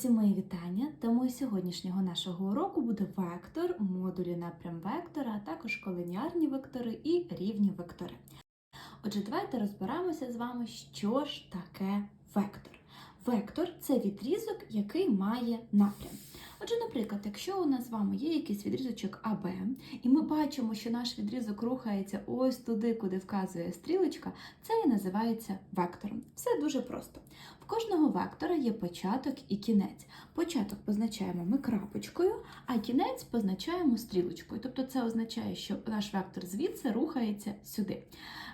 Усім мої вітання. Темою сьогоднішнього нашого уроку буде вектор, модулі напрям вектора, а також колініарні вектори і рівні вектори. Отже, давайте розберемося з вами, що ж таке вектор. Вектор це відрізок, який має напрям. Отже, наприклад, якщо у нас з вами є якийсь відрізочок АБ, і ми бачимо, що наш відрізок рухається ось туди, куди вказує стрілочка, це і називається вектором. Все дуже просто. Кожного вектора є початок і кінець. Початок позначаємо ми крапочкою, а кінець позначаємо стрілочкою. Тобто це означає, що наш вектор звідси рухається сюди.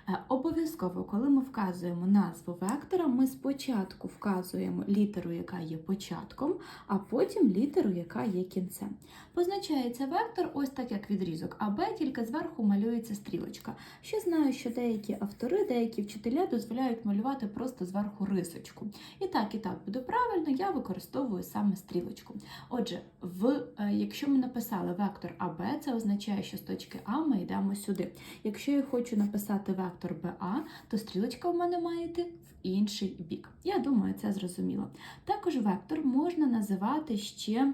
Е, Обов'язково, коли ми вказуємо назву вектора, ми спочатку вказуємо літеру, яка є початком, а потім літеру, яка є кінцем. Позначається вектор ось так, як відрізок АБ, тільки зверху малюється стрілочка. Ще знаю, що деякі автори, деякі вчителя дозволяють малювати просто зверху рисочку. І так, і так буде правильно, я використовую саме стрілочку. Отже, в, е, якщо ми написали вектор АБ, це означає, що з точки А ми йдемо сюди. Якщо я хочу написати вектор БА, то стрілочка в мене має йти в інший бік. Я думаю, це зрозуміло. Також вектор можна називати ще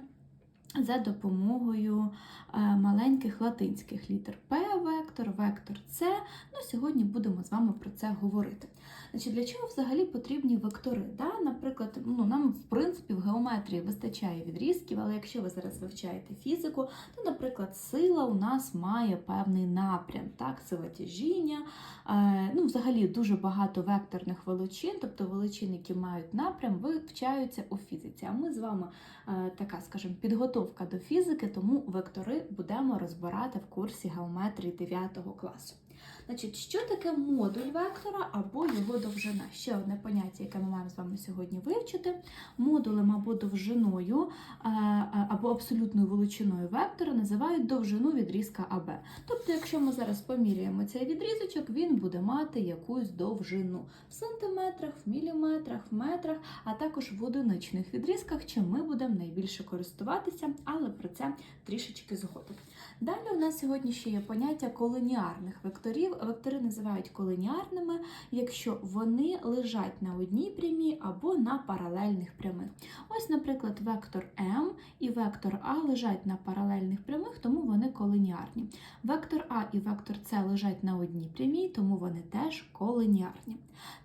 за допомогою маленьких латинських літер П вектор, вектор С. Ну, сьогодні будемо з вами про це говорити. Значить, Для чого взагалі потрібні вектори? Да? Наприклад, ну, нам в принципі в геометрії вистачає відрізків, але якщо ви зараз вивчаєте фізику, то, наприклад, сила у нас має певний напрям, так, сила тяжіння. Е, ну, Взагалі дуже багато векторних величин, тобто величин, які мають напрям, вивчаються у фізиці. А ми з вами е, така, скажімо, підготовка до фізики, тому вектори будемо розбирати в курсі геометрії 9 класу. Значить, що таке модуль вектора або його довжина? Ще одне поняття, яке ми маємо з вами сьогодні вивчити. Модулем або довжиною, е, е, або абсолютною величиною вектора називають довжину відрізка АБ. Тобто, якщо ми зараз поміряємо цей відрізочок, він буде мати якусь довжину в сантиметрах, в міліметрах, в метрах, а також в одиничних відрізках, чим ми будемо найбільше користуватися, але про це трішечки згодом. Далі у нас сьогодні ще є поняття колініарних векторів. Вектори називають колініарними, якщо вони лежать на одній прямій або на паралельних прямих. Ось, наприклад, вектор М і вектор А лежать на паралельних прямих, тому вони колініарні. Вектор А і вектор С лежать на одній прямій, тому вони теж колініарні.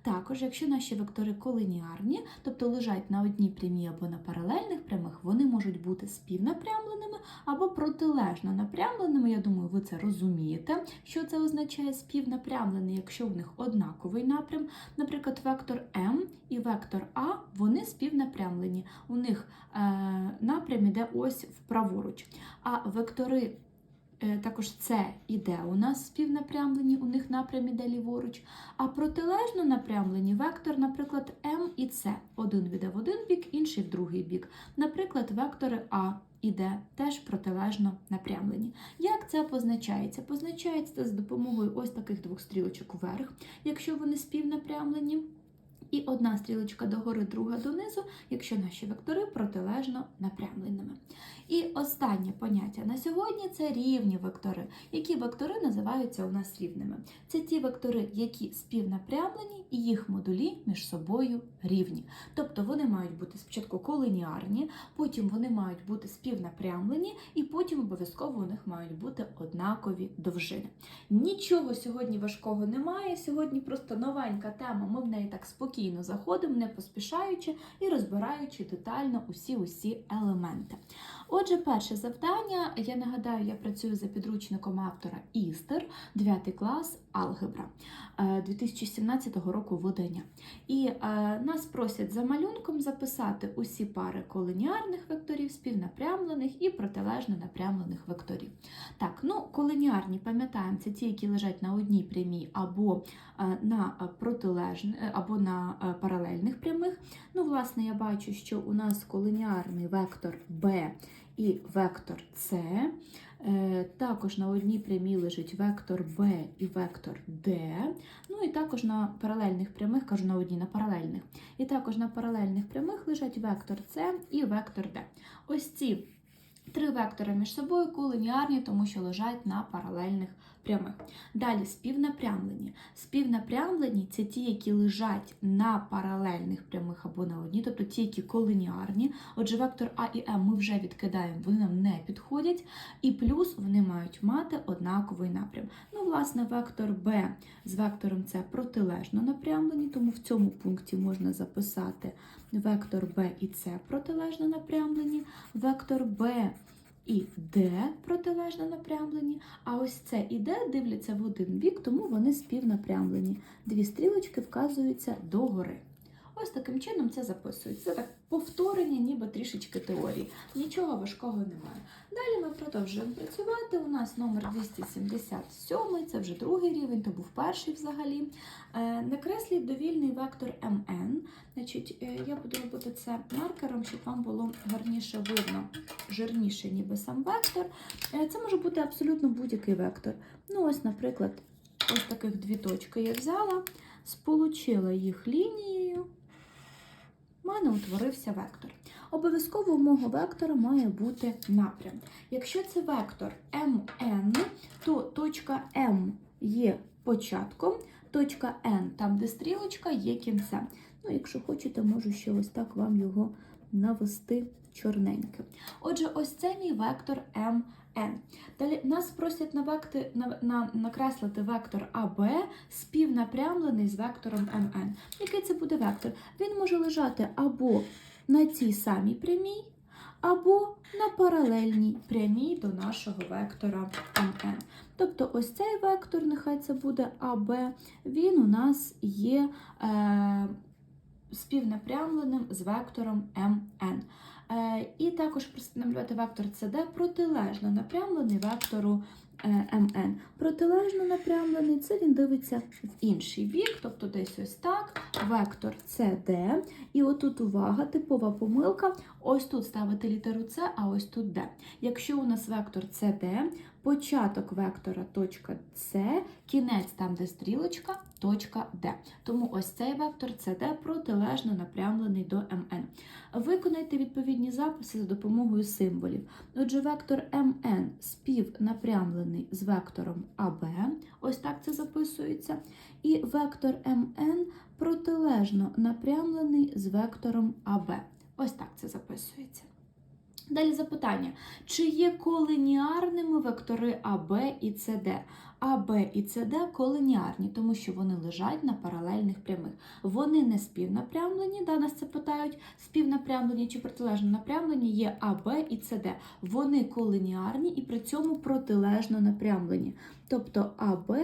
Також, якщо наші вектори колініарні, тобто лежать на одній прямій або на паралельних прямих, вони можуть бути співнапрямленими або протилежно напрямленими. Я думаю, ви це розумієте, що це означає співнапрямлений, якщо в них однаковий напрям. Наприклад, вектор М і вектор А вони співнапрямлені. У них е, напрям іде ось вправоруч. А вектори Е, також це іде у нас співнапрямлені, у них напрям іде ліворуч. А протилежно напрямлені вектор, наприклад, М і С. Один іде в один бік, інший в другий бік. Наприклад, вектори А іде теж протилежно напрямлені. Як це позначається? Позначається з допомогою ось таких двох стрілочок вверх, якщо вони співнапрямлені. І одна стрілочка догори, друга донизу, якщо наші вектори протилежно напрямленими. І останнє поняття на сьогодні це рівні вектори. Які вектори називаються у нас рівними? Це ті вектори, які співнапрямлені, і їх модулі між собою рівні. Тобто вони мають бути спочатку колініарні, потім вони мають бути співнапрямлені, і потім обов'язково у них мають бути однакові довжини. Нічого сьогодні важкого немає. Сьогодні просто новенька тема. Ми в неї так спокійно заходимо, не поспішаючи і розбираючи детально усі-усі елементи. Отже, перше завдання, я нагадаю, я працюю за підручником автора Істер, 9 клас алгебра 2017 року видання. І е, нас просять за малюнком записати усі пари колініарних векторів, співнапрямлених і протилежно напрямлених векторів. Так, ну колініарні, пам'ятаємо, це ті, які лежать на одній прямій або е, на протилежних, або на е, паралельних прямих. Ну, власне, я бачу, що у нас колініарний вектор B і вектор С. Також на одній прямій лежить вектор B і вектор D. Ну і також на паралельних прямих, кажу на одній на паралельних. І також на паралельних прямих лежать вектор С і вектор D. Ось ці три вектори між собою колініарні, тому що лежать на паралельних прямих. Далі співнапрямлені. Співнапрямлені це ті, які лежать на паралельних прямих або на одній, тобто ті, які колініарні. Отже, вектор А і М ми вже відкидаємо, вони нам не підходять. І плюс вони мають мати однаковий напрям. Ну, власне, вектор Б з вектором С протилежно напрямлені, тому в цьому пункті можна записати вектор Б і С протилежно напрямлені, вектор Б і Д протилежно напрямлені, а ось С і Д дивляться в один бік, тому вони співнапрямлені. Дві стрілочки вказуються догори. Ось таким чином це записується. Це так повторення, ніби трішечки теорії. Нічого важкого немає. Далі ми продовжуємо працювати. У нас номер 277, це вже другий рівень, то був перший взагалі. Е, Накресліть довільний вектор МН. Значить, е, я буду робити це маркером, щоб вам було гарніше видно, жирніше, ніби сам вектор. Е, Це може бути абсолютно будь-який вектор. Ну, ось, наприклад, ось таких дві точки я взяла, сполучила їх лінією. У мене утворився вектор. Обов'язково у мого вектора має бути напрям. Якщо це вектор МН, то точка М є початком, точка N, там, де стрілочка, є кінцем. Ну, якщо хочете, можу ще ось так вам його навести чорненьким. Отже, ось це мій вектор МН. Далі нас просять на, на, накреслити вектор АБ співнапрямлений з вектором МН. Який це буде вектор? Він може лежати або на цій самій прямій, або на паралельній прямій до нашого вектора МН. Тобто ось цей вектор, нехай це буде АБ, він у нас є е, співнапрямленим з вектором МН. Е, і також просить намалювати вектор CD протилежно напрямлений вектору е, МН. Протилежно напрямлений це він дивиться в інший бік, тобто десь ось так, вектор CD. І отут увага, типова помилка. Ось тут ставити літеру С, а ось тут D. Якщо у нас вектор CD, початок вектора точка С, кінець там, де стрілочка, точка D. Тому ось цей вектор CD протилежно напрямлений до МН. Виконайте відповідні записи за допомогою символів. Отже, вектор МН співнапрямлений з вектором АБ, ось так це записується. І вектор МН протилежно напрямлений з вектором АБ. Ось так це записується. Далі запитання: чи є колініарними вектори АБ і СД? АБ і СД колініарні, тому що вони лежать на паралельних прямих. Вони не співнапрямлені, да, нас це питають, співнапрямлені чи протилежно напрямлені є АБ і СД. Вони колініарні і при цьому протилежно напрямлені. Тобто АБ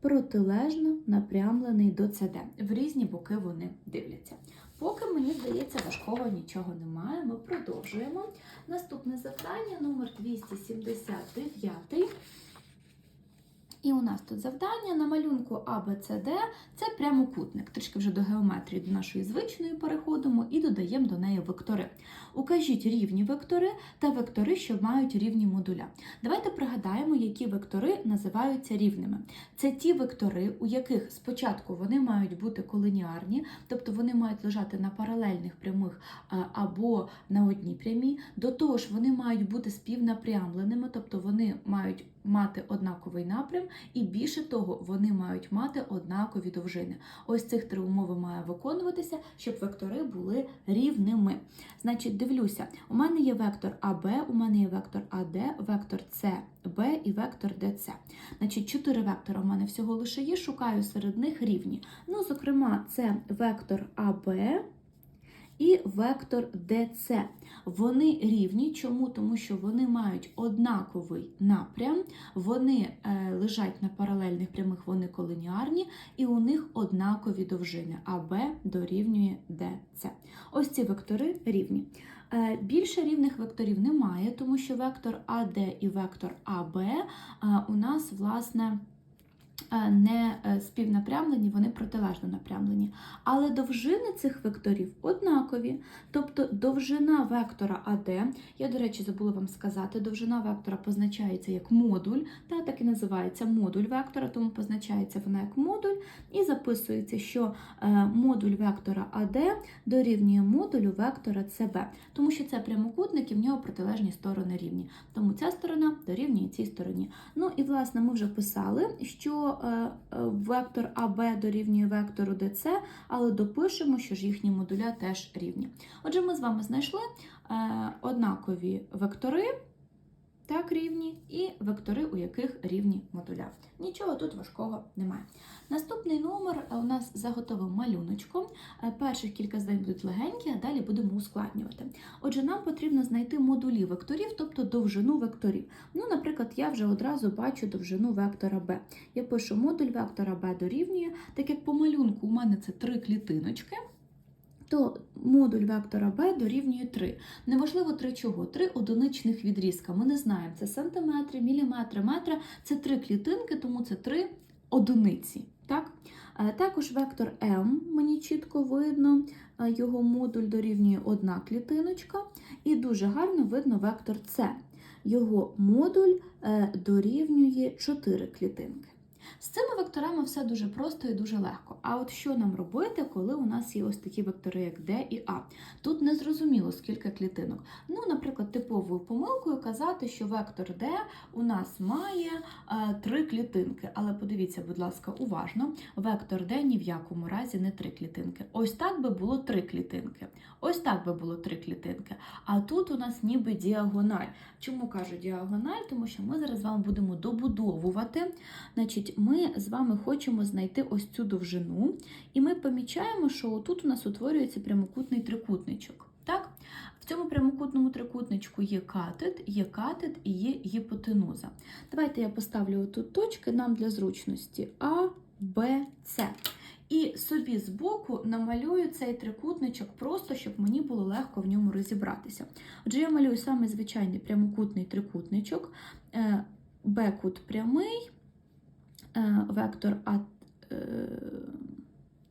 протилежно напрямлений до СД. В різні боки вони дивляться. Поки мені здається, важкого нічого немає. Ми продовжуємо. Наступне завдання номер 279. І у нас тут завдання на малюнку ABCD це прямокутник. Трішки вже до геометрії до нашої звичної переходимо і додаємо до неї вектори. Укажіть рівні вектори та вектори, що мають рівні модуля. Давайте пригадаємо, які вектори називаються рівними. Це ті вектори, у яких спочатку вони мають бути колініарні, тобто вони мають лежати на паралельних прямих або на одній прямій. До того ж, вони мають бути співнапрямленими, тобто вони мають мати однаковий напрям, і більше того, вони мають мати однакові довжини. Ось цих три умови має виконуватися, щоб вектори були рівними. Значить, дивлюся, у мене є вектор АБ, у мене є вектор АД, вектор СБ і вектор ДЦ. Значить, чотири вектора у мене всього лише є, шукаю серед них рівні. Ну, зокрема, це вектор АБ. І вектор DC. Вони рівні. Чому? Тому що вони мають однаковий напрям, вони е, лежать на паралельних прямих, вони колініарні, і у них однакові довжини АБ дорівнює DC. Ось ці вектори рівні. Е, більше рівних векторів немає, тому що вектор АД і вектор АБ е, у нас, власне, не е, співнапрямлені, вони протилежно напрямлені. Але довжини цих векторів однакові. Тобто довжина вектора АД, я, до речі, забула вам сказати, довжина вектора позначається як модуль, та так і називається модуль вектора, тому позначається вона як модуль, і записується, що е, модуль вектора АД дорівнює модулю вектора СБ, тому що це прямокутник і в нього протилежні сторони рівні. Тому ця сторона дорівнює цій стороні. Ну і власне ми вже писали, що е, вектор АБ дорівнює вектору ДЦ, але допишемо, що ж їхні модуля теж рівні. Отже, ми з вами знайшли е, однакові вектори. Так, рівні, і вектори, у яких рівні модуля. Нічого тут важкого немає. Наступний номер у нас за готовим малюночком. Е, Перших кілька здань будуть легенькі, а далі будемо ускладнювати. Отже, нам потрібно знайти модулі векторів, тобто довжину векторів. Ну, наприклад, я вже одразу бачу довжину вектора b. Я пишу модуль вектора b дорівнює, так як по малюнку у мене це три клітиночки. То модуль вектора b дорівнює 3. Неважливо 3 чого, 3 одиничних відрізка. Ми не знаємо, це сантиметри, міліметри, метри. Це 3 клітинки, тому це 3 одиниці. Так? Е, Також вектор m, мені чітко видно, е, його модуль дорівнює одна клітиночка. І дуже гарно видно вектор c. Його модуль е, дорівнює 4 клітинки. З цими векторами все дуже просто і дуже легко. А от що нам робити, коли у нас є ось такі вектори, як D і A? Тут не зрозуміло, скільки клітинок. Ну, наприклад, типовою помилкою казати, що вектор D у нас має е, три клітинки. Але подивіться, будь ласка, уважно, вектор D ні в якому разі не три клітинки. Ось так би було три клітинки. Ось так би було три клітинки. А тут у нас ніби діагональ. Чому кажу діагональ? Тому що ми зараз з вами будемо добудовувати. Значить, ми з вами хочемо знайти ось цю довжину, і ми помічаємо, що тут у нас утворюється прямокутний трикутничок. Так? В цьому прямокутному трикутничку є катет, є катет і є гіпотенуза. Давайте я поставлю тут точки нам для зручності А, Б, С. І собі збоку намалюю цей трикутничок просто, щоб мені було легко в ньому розібратися. Отже, я малюю саме звичайний прямокутний трикутничок, Е, Б-кут прямий, е, вектор А. е,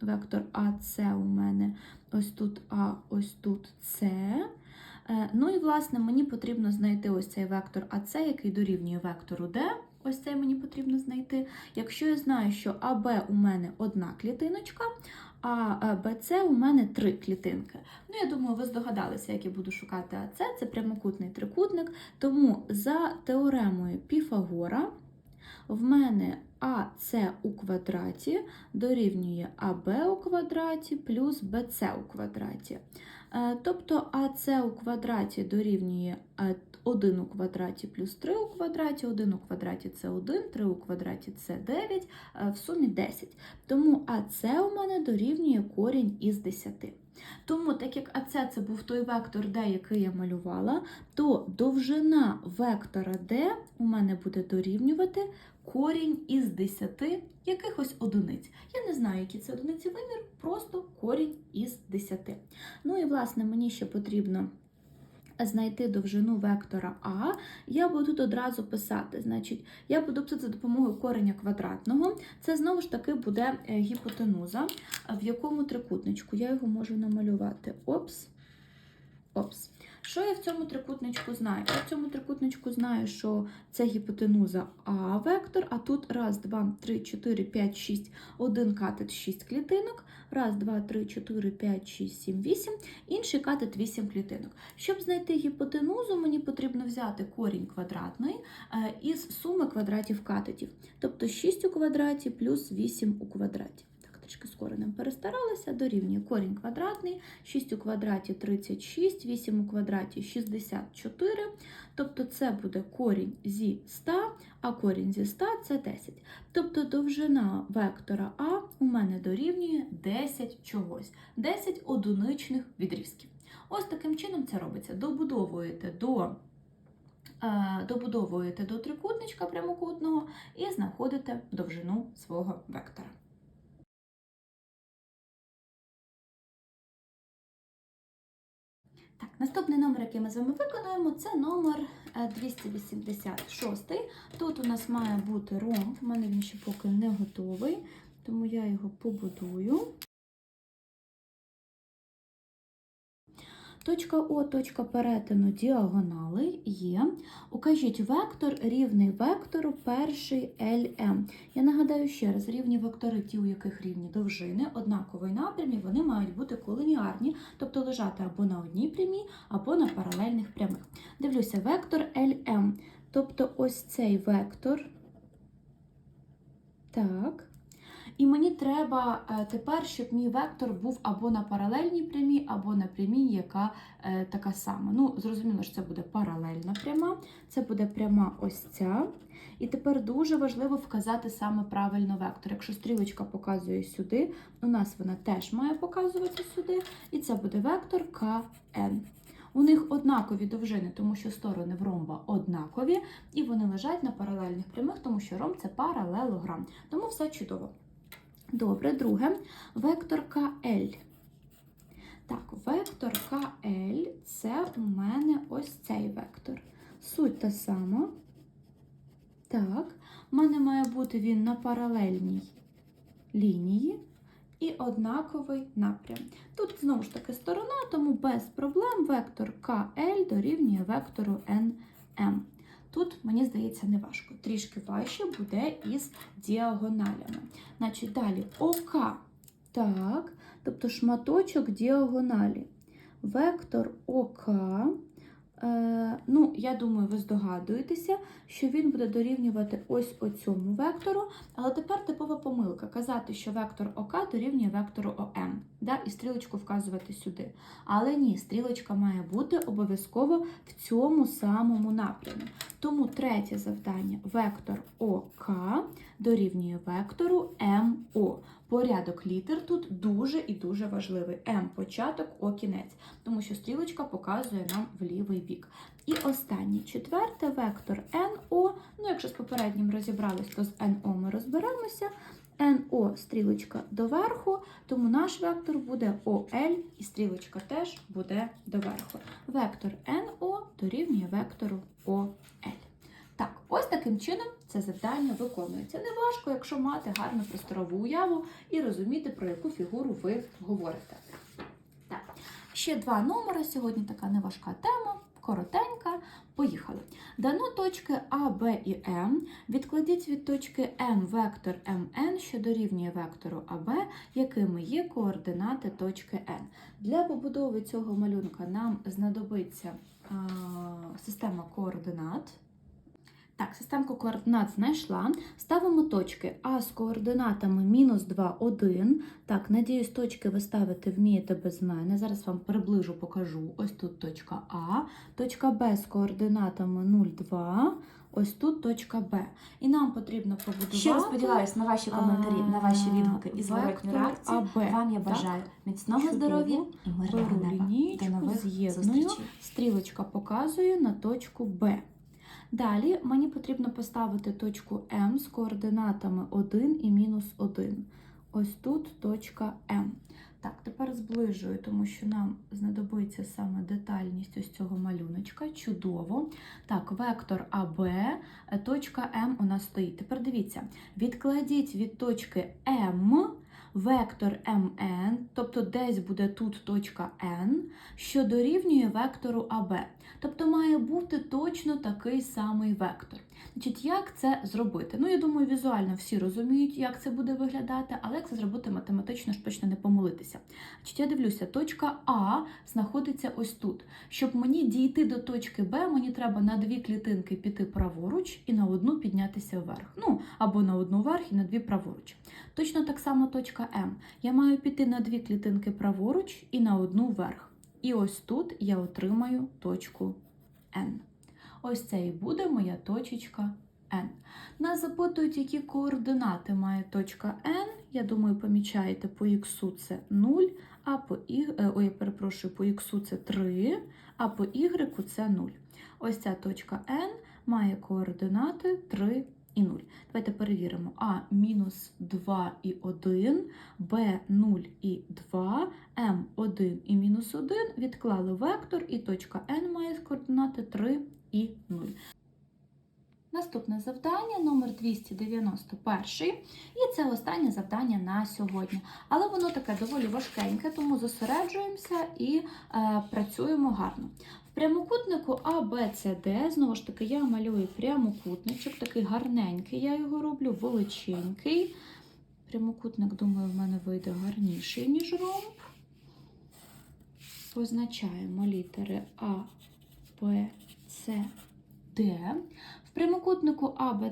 Вектор АС у мене ось тут А, ось тут С. Е, Ну і, власне, мені потрібно знайти ось цей вектор АС, який дорівнює вектору D. Ось цей мені потрібно знайти. Якщо я знаю, що АБ у мене одна клітиночка, а БЦ у мене три клітинки. Ну, я думаю, ви здогадалися, як я буду шукати АЦ. Це прямокутний трикутник. Тому за теоремою Піфагора в мене АС у квадраті дорівнює АБ у квадраті плюс БЦ у квадраті. Е, Тобто АС у квадраті дорівнює е, 1 у квадраті плюс 3 у квадраті, 1 у квадраті це 1, 3 у квадраті це 9, е, в сумі 10. Тому АС у мене дорівнює корінь із 10. Тому, так як АС це був той вектор D, який я малювала, то довжина вектора D у мене буде дорівнювати корінь із 10 якихось одиниць. Я не знаю, які це одиниці вимір, просто корінь із 10. Ну і, власне, мені ще потрібно знайти довжину вектора А, я буду тут одразу писати. Значить, я буду писати за допомогою кореня квадратного. Це знову ж таки буде е, гіпотенуза, в якому трикутничку. Я його можу намалювати. Опс. Опс. Що я в цьому трикутничку знаю? Я в цьому трикутничку знаю, що це гіпотенуза А вектор, а тут раз, два, три, чотири, п'ять, шість, один катет, шість клітинок. Раз, два, три, чотири, п'ять, шість, сім, вісім. Інший катет 8 клітинок. Щоб знайти гіпотенузу, мені потрібно взяти корінь квадратний е, із суми квадратів катетів. Тобто 6 у квадраті плюс 8 у квадраті. Так, з коренем перестаралася, дорівнює корінь квадратний, 6 у квадраті 36, 8 у квадраті 64. Тобто це буде корінь зі 100, а корінь зі 100 це 10. Тобто довжина вектора А у мене дорівнює 10 чогось, 10 одиничних відрізків. Ось таким чином це робиться. Добудовуєте до, е, добудовуєте до трикутничка прямокутного і знаходите довжину свого вектора. Так, наступний номер, який ми з вами виконуємо, це номер е, 286. Тут у нас має бути ромб. в мене він ще поки не готовий, тому я його побудую. Точка О, точка перетину діагонали є. Укажіть вектор рівний вектору перший LM. Я нагадаю ще раз, рівні вектори, ті, у яких рівні довжини, однакової напрямі, вони мають бути колініарні, тобто лежати або на одній прямій, або на паралельних прямих. Дивлюся, вектор LM. Тобто ось цей вектор. Так. І мені треба е, тепер, щоб мій вектор був або на паралельній прямій, або на прямій, яка е, така сама. Ну, зрозуміло, що це буде паралельна пряма, це буде пряма ось ця. І тепер дуже важливо вказати саме правильно вектор. Якщо стрілочка показує сюди, у нас вона теж має показувати сюди, і це буде вектор КН. У них однакові довжини, тому що сторони в ромба однакові, і вони лежать на паралельних прямих, тому що ромб це паралелограм. Тому все чудово. Добре, друге, вектор КЛ. Так, вектор КЛ це у мене ось цей вектор. Суть та сама. Так, у мене має бути він на паралельній лінії і однаковий напрям. Тут знову ж таки сторона, тому без проблем вектор КЛ дорівнює вектору NM. Тут, мені здається, не важко. Трішки важче буде із діагоналями. Значить, далі ОК. Так, тобто шматочок діагоналі. Вектор ОК. Е, ну, я думаю, ви здогадуєтеся, що він буде дорівнювати ось оцьому вектору. Але тепер типова помилка казати, що вектор ОК дорівнює вектору ОМ, да, і стрілочку вказувати сюди. Але ні, стрілочка має бути обов'язково в цьому самому напрямі. Тому третє завдання вектор ОК дорівнює вектору МО. Порядок літер тут дуже і дуже важливий. М початок, О кінець, тому що стрілочка показує нам в лівий бік. І останнє четверте вектор НО. Ну, якщо з попереднім розібрались, то з НО ми розберемося. НО стрілочка доверху, тому наш вектор буде ОЛ, і стрілочка теж буде доверху. Вектор НО дорівнює вектору ОЛ. Так, ось таким чином це завдання виконується. Неважко, якщо мати гарну просторову уяву і розуміти, про яку фігуру ви говорите. Так, ще два номери. Сьогодні така неважка тема, коротенька. Поїхали. Дано точки А, Б і М. Відкладіть від точки М вектор МН, що дорівнює вектору АБ, якими є координати точки Н. Для побудови цього малюнка нам знадобиться а, система координат. Так, системку координат знайшла. Ставимо точки А з координатами мінус 2, 1. Так, надіюсь, точки ви ставити вмієте без мене. Зараз вам приближу, покажу. Ось тут точка А, точка Б з координатами 0, 2. Ось тут точка Б. І нам потрібно побудувати. Щиро сподіваюся на ваші коментарі, на ваші відгуки і зворотні реакції. АБ. Вам я Так? бажаю міцного Чудово. здоров'я і мирного неба. До нових зустрічей. Стрілочка показує на точку Б. Далі мені потрібно поставити точку М з координатами 1 і мінус 1. Ось тут точка М. Так, тепер зближую, тому що нам знадобиться саме детальність ось цього малюночка. Чудово. Так, вектор АБ, е, точка М у нас стоїть. Тепер дивіться, відкладіть від точки М вектор МН, тобто десь буде тут точка N, що дорівнює вектору АБ. Тобто має бути точно такий самий вектор. Значить, як це зробити? Ну, я думаю, візуально всі розуміють, як це буде виглядати, але як це зробити математично, щоб точно не помилитися. Значить, я дивлюся, точка А знаходиться ось тут. Щоб мені дійти до точки Б, мені треба на дві клітинки піти праворуч і на одну піднятися вверх. Ну, або на одну вверх і на дві праворуч. Точно так само точка М. Я маю піти на дві клітинки праворуч і на одну вверх. І ось тут я отримаю точку N. Ось це і буде моя точечка N. Нас запитують, які координати має точка N. Я думаю, помічаєте, по х це 0, а по y, е, ой, перепрошую, по х це 3, а по y це 0. Ось ця точка N має координати 3, і 0. Давайте перевіримо. А мінус 2 і 1, Б 0 і 2, М 1 і мінус 1 відклали вектор, і точка N має координати 3 і 0. Наступне завдання номер 291. І це останнє завдання на сьогодні. Але воно таке доволі важкеньке, тому зосереджуємося і е, працюємо гарно. В прямокутнику Д, знову ж таки, я малюю прямокутничок, такий гарненький, я його роблю величенький. Прямокутник, думаю, в мене вийде гарніший, ніж ромб. Позначаємо літери А, Б, С, Д. В прямокутнику А, Б,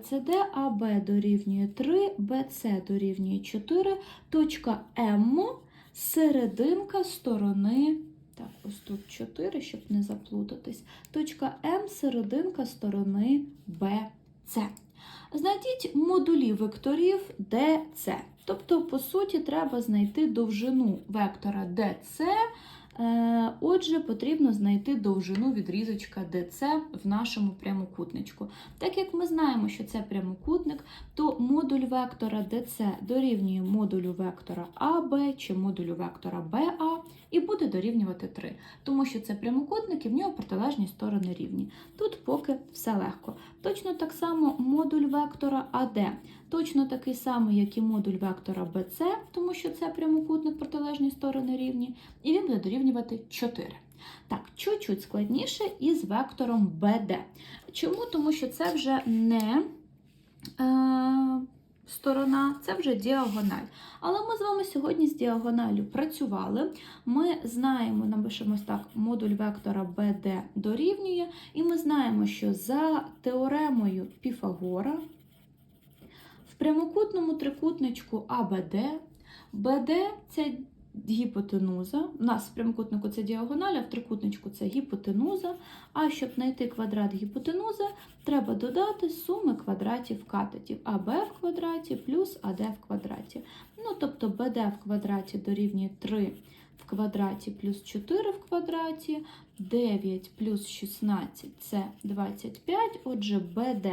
АБ дорівнює 3, БЦ дорівнює 4, точка М серединка сторони. Так, ось тут 4, щоб не заплутатись. Точка М серединка сторони БЦ. Знайдіть модулі векторів DC. Тобто, по суті, треба знайти довжину вектора DC. Е, Отже, потрібно знайти довжину відрізочка DC в нашому прямокутничку. Так як ми знаємо, що це прямокутник, то модуль вектора DC дорівнює модулю вектора AB чи модулю вектора BA і буде дорівнювати 3, тому що це прямокутник і в нього протилежні сторони рівні. Тут поки все легко. Точно так само модуль вектора AD, точно такий самий, як і модуль вектора BC, тому що це прямокутник протилежні сторони рівні, і він буде дорівнювати 4. Так, чуть-чуть складніше із вектором BD. Чому? Тому що це вже не е, сторона, це вже діагональ. Але ми з вами сьогодні з діагоналю працювали. Ми знаємо, напишемо так, модуль вектора BD дорівнює, і ми знаємо, що за теоремою Піфагора прямокутному трикутничку АБД, БД це гіпотенуза. У нас в прямокутнику це діагональ, а в трикутничку це гіпотенуза. А щоб знайти квадрат гіпотенузи, треба додати суми квадратів катетів АБ в квадраті плюс АД в квадраті. Ну, тобто БД в квадраті дорівнює 3 в квадраті плюс 4 в квадраті, 9 плюс 16 це 25, отже, БД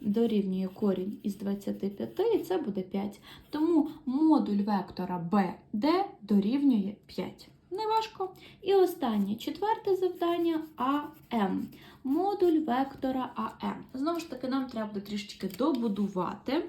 дорівнює корінь із 25, і це буде 5. Тому модуль вектора BD дорівнює 5. Неважко. І останнє четверте завдання АМ. Модуль вектора АМ. Знову ж таки, нам треба буде трішечки добудувати.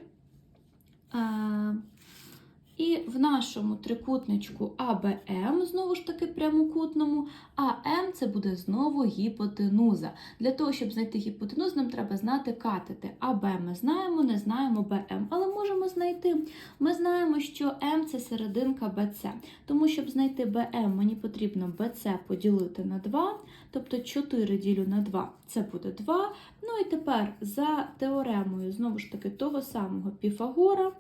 І в нашому трикутничку АБМ, знову ж таки прямокутному, АМ це буде знову гіпотенуза. Для того, щоб знайти гіпотенузу, нам треба знати катети. АБ ми знаємо, не знаємо БМ, але можемо знайти. Ми знаємо, що М це серединка БЦ. Тому, щоб знайти БМ, мені потрібно БЦ поділити на 2, тобто 4 ділю на 2 це буде 2. Ну і тепер за теоремою, знову ж таки, того самого Піфагора.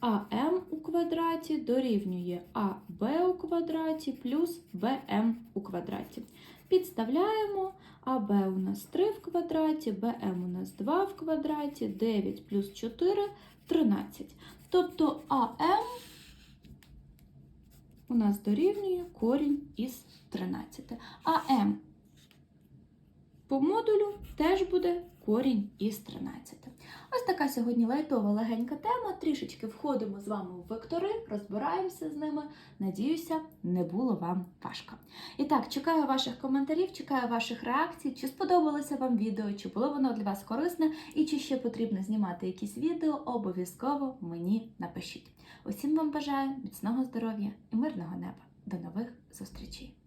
АМ у квадраті дорівнює АБ у квадраті плюс БМ у квадраті. Підставляємо АБ у нас 3 в квадраті, БМ у нас 2 в квадраті, 9 плюс 4 13. Тобто АМ у нас дорівнює корінь із 13. АМ по модулю теж буде корінь із 13. Ось така сьогодні лайтова легенька тема. Трішечки входимо з вами в вектори, розбираємося з ними. Надіюся, не було вам важко. І так, чекаю ваших коментарів, чекаю ваших реакцій, чи сподобалося вам відео, чи було воно для вас корисне, і чи ще потрібно знімати якісь відео, обов'язково мені напишіть. Усім вам бажаю міцного здоров'я і мирного неба. До нових зустрічей!